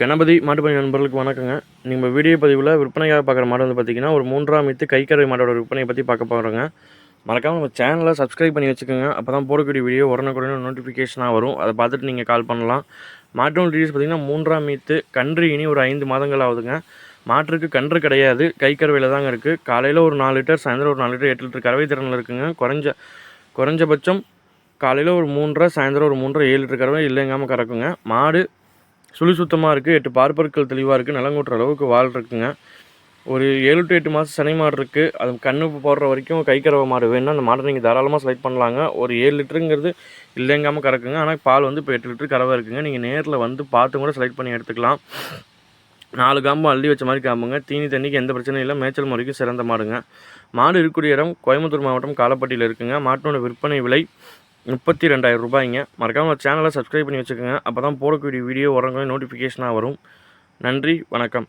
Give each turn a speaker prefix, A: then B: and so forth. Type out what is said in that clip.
A: கணபதி மாட்டுப்பணி நண்பர்களுக்கு வணக்கங்க. நம்ம வீடியோ பதிவில் விற்பனையாக பார்க்குற மாடு வந்து பார்த்திங்கன்னா ஒரு மூன்றாம் இத்து கைக்கறவை மாடோட விற்பனையை பற்றி பார்க்க போகிறோங்க மறக்காமல் நம்ம சேனலை சப்ஸ்கிரைப் பண்ணி வச்சுக்கோங்க. அப்போ தான் போடக்கூடிய வீடியோ உடனுக்குடனே நோட்டிஃபிகேஷனாக வரும். அதை பார்த்துட்டு நீங்கள் கால் பண்ணலாம். மாட்டோட டீட்டெயில்ஸ் பார்த்திங்கன்னா மூன்றாம் இத்து கன்று இனி ஒரு ஐந்து மாதங்கள் ஆகுதுங்க. மாட்டுக்கு கன்று கிடையாது. கைக்கறவையில் தாங்க இருக்குது காலையில் ஒரு நாலு லிட்டர் சாயந்தரம் ஒரு நாலு லிட்டர் எட்டு லிட்டர் கறவை திறனில் இருக்குங்க. குறைஞ்ச குறைஞ்சபட்சம் காலையில் ஒரு மூன்றரை சாயந்தரம் ஒரு மூன்றரை ஏழு லிட்டர் கறவை இல்லைங்காமல் கறக்குங்க. மாடு சுழி சுத்தமாக இருக்குது எட்டு பார்ப்பற்கள் தெளிவாக இருக்குது நிலங்கூட்டுற அளவுக்கு வால் இருக்குங்க ஒரு ஏழு டு எட்டு மாதம் சனி மாடு இருக்குது அது கண்ணு போடுற வரைக்கும் கைக்கறவை மாடு வேணும்னா அந்த மாடை நீங்கள் தாராளமாக செலக்ட் பண்ணலாங்க. ஒரு ஏழு லிட்டருங்கிறது இல்லைங்காமல் கறக்குங்க. ஆனால் பால் வந்து இப்போ எட்டு லிட்டரு கறவை இருக்குங்க. நீங்கள் நேரில் வந்து பார்த்து கூட செலக்ட் பண்ணி எடுத்துக்கலாம். நாலு காம்பு அள்ளி வச்ச மாதிரி காம்புங்க. தீனி தண்ணிக்கு எந்த பிரச்சனையும் இல்லை. மேய்ச்சல் முறைக்கும் சிறந்த மாடுங்க. மாடு இருக்கக்கூடிய இடம் கோயம்புத்தூர் மாவட்டம் காலப்பட்டியில் இருக்குங்க. மாட்டோட விற்பனை விலை முப்பத்தி ரெண்டாயிரம் ரூபாய்ங்க மறக்காமல் சேனலை சப்ஸ்கிரைப் பண்ணி வச்சுக்கோங்க. அப்போ தான் போடக்கூடிய வீடியோ உடனே நோட்டிஃபிகேஷனாக வரும். நன்றி வணக்கம்.